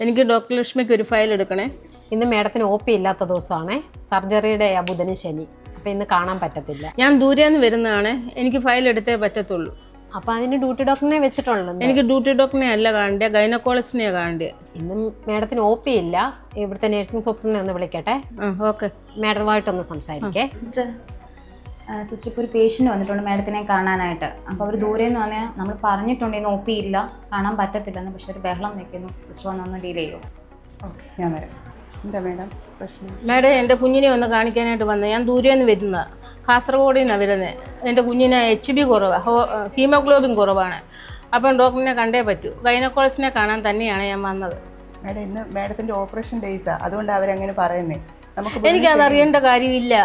എനിക്ക് ഡോക്ടർ ലക്ഷ്മിക്ക് ഒരു ഫയൽ എടുക്കണേ. ഇന്ന് മേഡത്തിന് ഒ പി ഇല്ലാത്ത ദിവസമാണേ. സർജറിയുടെ ആ ബുധന് ശനി അപ്പം ഇന്ന് കാണാൻ പറ്റത്തില്ല. ഞാൻ ദൂരെന്ന് വരുന്നതാണ്. എനിക്ക് ഫയൽ എടുത്തേ പറ്റത്തുള്ളൂ. അപ്പം അതിന് ഡ്യൂട്ടി ഡോക്ടറിനെ വെച്ചിട്ടുള്ളൂ എനിക്ക് ഡ്യൂട്ടി ഡോക്ടറിനെ അല്ല കാണണ്ടേ ഗൈനക്കോളജിനെയാണ് കാണണ്ടേ. ഇന്ന് മേഡത്തിന് ഒ പി ഇല്ല. ഇവിടുത്തെ നഴ്സിംഗ് സൂപ്രണ്ടിനെ ഒന്ന് വിളിക്കട്ടെ. ഓക്കെ മേഡമായിട്ടൊന്ന് സംസാരിക്കേ. സിസ്റ്റർ സിസ്റ്റർ ഇപ്പോൾ ഒരു പേഷ്യന്റ് വന്നിട്ടുണ്ട് മാഡത്തിനെ കാണാനായിട്ട്. അപ്പോൾ അവർ ദൂരെ നിന്ന് പറഞ്ഞാൽ നമ്മൾ പറഞ്ഞിട്ടുണ്ട് ഇന്ന് ഒ പി ഇല്ല കാണാൻ പറ്റത്തില്ലെന്ന്. പക്ഷെ ഒരു ബഹളം വെക്കുന്നു. സിസ്റ്റർ വന്നൊന്ന് ഡീൽ ചെയ്യുമോ ഓക്കെ ഞാൻ വരാം. എന്താ മേഡം പ്രശ്നം? മാഡം എന്റെ കുഞ്ഞിനെ ഒന്ന് കാണിക്കാനായിട്ട് വന്നത്. ഞാൻ ദൂരെ നിന്ന് വരുന്നത്. കാസർഗോഡിൽ നിന്നാണ് വരുന്നത് എന്റെ കുഞ്ഞിന് എച്ച് ബി കുറവാണ് ഹീമോഗ്ലോബിൻ കുറവാണ്. അപ്പം ഡോക്ടറിനെ കണ്ടേ പറ്റൂ. ഗൈനക്കോളജിനെ കാണാൻ തന്നെയാണ് ഞാൻ വന്നത്. മേഡം ഇന്ന് മേഡത്തിന്റെ ഓപ്പറേഷൻ ഡേയ്സാണ് അതുകൊണ്ട് അവരങ്ങനെ പറയുന്നേ. നമുക്ക് എനിക്കത് അറിയേണ്ട കാര്യമില്ല.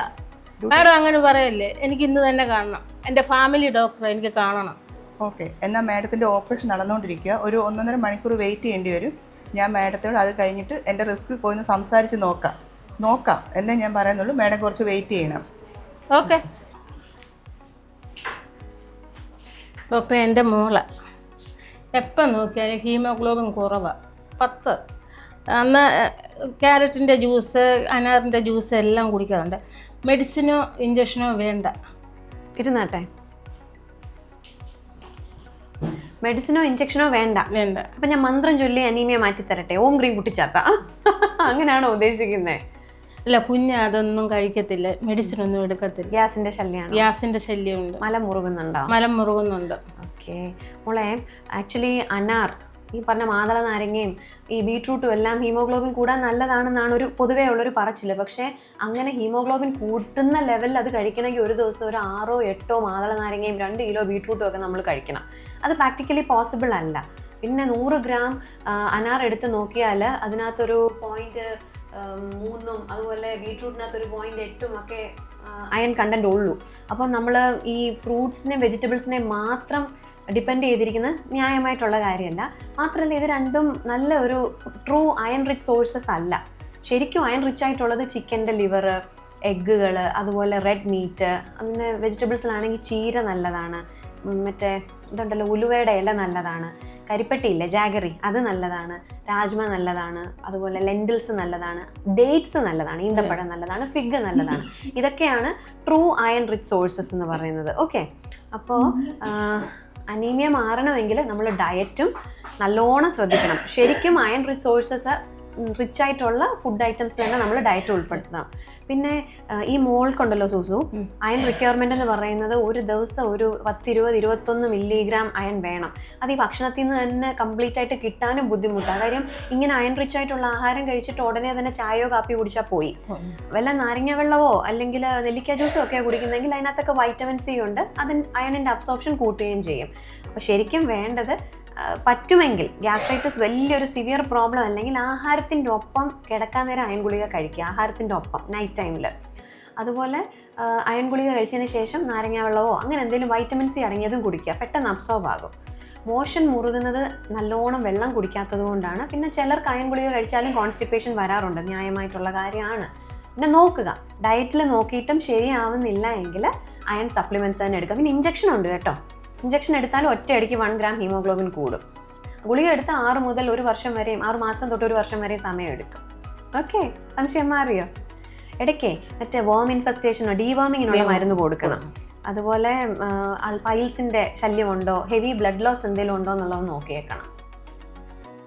മാഡം അങ്ങനെ പറയല്ലേ എനിക്ക് ഇന്ന് തന്നെ കാണണം. എന്റെ ഫാമിലി ഡോക്ടറെ എനിക്ക് കാണണം. ഓക്കെ എന്നാൽ മാഡത്തിന്റെ ഓപ്പറേഷൻ നടന്നുകൊണ്ടിരിക്കുക. ഒരു ഒന്നൊന്നര മണിക്കൂർ വെയിറ്റ് ചെയ്യേണ്ടി വരും. ഞാൻ മാഡത്തോട് അത് കഴിഞ്ഞിട്ട് എന്റെ റിസ്ക് പോയി ഒന്ന് സംസാരിച്ച് നോക്കാം. നോക്കാം എന്നേ ഞാൻ പറയുന്നുള്ളൂ. മാഡം കുറച്ച് വെയിറ്റ് ചെയ്യണം. ഓക്കെ. ഇപ്പം എന്റെ മോളെ. എപ്പം നോക്കിയാലും ഹീമോഗ്ലോബിൻ കുറവാണ് പത്ത്. അന്ന് ക്യാരറ്റിന്റെ ജ്യൂസ് അനാറിന്റെ ജ്യൂസ് എല്ലാം കുടിക്കാറുണ്ട്. മെഡിസിനോ ഇഞ്ചക്ഷനോ വേണ്ട. ഇരുന്നാട്ടെ. മെഡിസിനോ ഇഞ്ചക്ഷനോ വേണ്ട. വേണ്ട. അപ്പൊ ഞാൻ മന്ത്രം ചൊല്ലി അനീമിയ മാറ്റി തരട്ടെ ഓം ഗ്രീം കുട്ടിച്ചാത്ത. അങ്ങനെയാണോ ഉദ്ദേശിക്കുന്നത് അല്ല കുഞ്ഞ് അതൊന്നും കഴിക്കത്തില്ല. മെഡിസിൻ ഒന്നും എടുക്കത്തില്ല. ഗ്യാസിന്റെ ശല്യമാണ് ഗ്യാസിന്റെ ശല്യമുണ്ട്. മല മുറുകുന്നുണ്ടോ മലം മുറുകുന്നുണ്ട് ഓക്കെ. മോളെ ആക്ച്വലി അനാർ ഈ പറഞ്ഞ മാതള നാരങ്ങയും ഈ ബീട്രൂട്ടും എല്ലാം ഹീമോഗ്ലോബിൻ കൂടാൻ നല്ലതാണെന്നാണ് ഒരു പൊതുവേ ഉള്ളൊരു പറച്ചിൽ പക്ഷേ അങ്ങനെ ഹീമോഗ്ലോബിൻ കൂട്ടുന്ന ലെവലിൽ അത് കഴിക്കണമെങ്കിൽ ഒരു ദിവസം ഒരു ആറോ എട്ടോ മാതള നാരങ്ങയും രണ്ട് കിലോ ബീട്രൂട്ടും ഒക്കെ നമ്മൾ കഴിക്കണം. അത് പ്രാക്ടിക്കലി പോസിബിൾ അല്ല. പിന്നെ നൂറ് ഗ്രാം അനാർ എടുത്ത് നോക്കിയാൽ അതിനകത്തൊരു പോയിന്റ് മൂന്നും അതുപോലെ ബീട്രൂട്ടിനകത്ത് ഒരു പോയിന്റ് എട്ടും ഒക്കെ അയൺ കണ്ടന്റ് ഉള്ളൂ. അപ്പോൾ നമ്മൾ ഈ ഫ്രൂട്ട്സിനെ വെജിറ്റബിൾസിനെ മാത്രം ഡിപ്പെൻഡ് ചെയ്തിരിക്കുന്ന ന്യായമായിട്ടുള്ള കാര്യമല്ല. മാത്രമല്ല ഇത് രണ്ടും നല്ല ഒരു ട്രൂ അയൺ റിച്ച് സോഴ്സസ് അല്ല. ശരിക്കും അയൺ റിച്ച് ആയിട്ടുള്ളത് ചിക്കന്റെ ലിവർ എഗ്ഗുകൾ അതുപോലെ റെഡ് മീറ്റ് പിന്നെ വെജിറ്റബിൾസിലാണെങ്കിൽ ചീര നല്ലതാണ്. മറ്റേ ഇതുണ്ടല്ലോ ഉലുവയുടെ ഇല നല്ലതാണ്. കരിപ്പട്ടിയില്ലേ ജാഗറി അത് നല്ലതാണ്. രാജ്മ നല്ലതാണ്. അതുപോലെ ലെൻഡിൽസ് നല്ലതാണ്. ഡേറ്റ്സ് നല്ലതാണ്. ഈന്തപ്പഴം നല്ലതാണ്. ഫിഗ് നല്ലതാണ്. ഇതൊക്കെയാണ് ട്രൂ അയൺ റിച്ച് സോഴ്സസ് എന്ന് പറയുന്നത്. ഓക്കെ അപ്പോൾ അനീമിയ മാറണമെങ്കിൽ നമ്മൾ ഡയറ്റും നല്ലോണം ശ്രദ്ധിക്കണം. ശരിക്കും അയൺ റിച്ച് സോഴ്സസ് റിച്ച് ആയിട്ടുള്ള ഫുഡ് ഐറ്റംസ് തന്നെ നമ്മൾ ഡയറ്റ് ഉൾപ്പെടുത്തണം. പിന്നെ ഈ മോൾക്കുണ്ടല്ലോ സൂസു അയൺ റിക്വയർമെന്റ് എന്ന് പറയുന്നത് ഒരു ദിവസം ഒരു പത്തിരുപത് ഇരുപത്തൊന്ന് മില്ലിഗ്രാം അയൺ വേണം. അത് ഈ ഭക്ഷണത്തിൽ നിന്ന് തന്നെ കംപ്ലീറ്റ് ആയിട്ട് കിട്ടാനും ബുദ്ധിമുട്ടാണ് കാര്യം ഇങ്ങനെ അയൺ റിച്ച് ആയിട്ടുള്ള ആഹാരം കഴിച്ചിട്ട് ഉടനെ തന്നെ ചായയോ കാപ്പിയോ കുടിച്ചാൽ പോയി. വല്ല നാരങ്ങ വെള്ളമോ അല്ലെങ്കിൽ നെല്ലിക്ക ജ്യൂസോ ഒക്കെ കുടിക്കുന്നെങ്കിൽ അതിനകത്തൊക്കെ വൈറ്റമിൻ സി ഉണ്ട്. അതിന് അയണിന്റെ അബ്സോർപ്ഷൻ കൂട്ടുകയും ചെയ്യും. അപ്പോൾ ശരിക്കും വേണ്ടത് പറ്റുമെങ്കിൽ ഗ്യാസ്ട്രൈറ്റിസ് വലിയൊരു സിവിയർ പ്രോബ്ലം അല്ലെങ്കിൽ ആഹാരത്തിന്റെ ഒപ്പം കിടക്കാൻ നേരം അയൺ ഗുളിക കഴിക്കുക ആഹാരത്തിന്റെ ഒപ്പം നൈറ്റ് ടൈമിൽ അതുപോലെ അയൺ ഗുളിക കഴിച്ചതിന് ശേഷം നാരങ്ങ വെള്ളമോ അങ്ങനെ എന്തെങ്കിലും വൈറ്റമിൻ സി അടങ്ങിയതും കുടിക്കുക. പെട്ടെന്ന് അബ്സോർബ് ആകും. മോഷൻ മുറുകുന്നത് നല്ലോണം വെള്ളം കുടിക്കാത്തത് കൊണ്ടാണ്. പിന്നെ ചിലർക്ക് അയൺ ഗുളിക കഴിച്ചാലും കോൺസ്റ്റിപ്പേഷൻ വരാറുണ്ട്. ന്യായമായിട്ടുള്ള കാര്യമാണ്. പിന്നെ നോക്കുക. ഡയറ്റിൽ നോക്കിയിട്ടും ശരിയാവുന്നില്ല എങ്കിൽ അയൺ സപ്ലിമെന്റ്സ് തന്നെ എടുക്കുക. പിന്നെ ഇഞ്ചക്ഷൻ ഉണ്ട് കേട്ടോ. ഇഞ്ചക്ഷൻ എടുത്താലും ഒറ്റയടിക്ക് വൺ ഗ്രാം ഹീമോഗ്ലോബിൻ കൂടും. ഗുളിക എടുത്ത് ആറ് മുതൽ ഒരു വർഷം വരെയും ആറ് മാസം തൊട്ട് ഒരു വർഷം വരെയും സമയം എടുക്കും ഓക്കെ സംശയം മാറിയോ? ഇടയ്ക്ക് മറ്റേ വോം ഇൻഫെസ്റ്റേഷനോ ഡീവോമിങ്ങിനുള്ള മരുന്ന് കൊടുക്കണം. അതുപോലെ പൈൽസിന്റെ ശല്യമുണ്ടോ ഹെവി ബ്ലഡ് ലോസ് എന്തെങ്കിലും ഉണ്ടോ എന്നുള്ളത് നോക്കിയേക്കണം.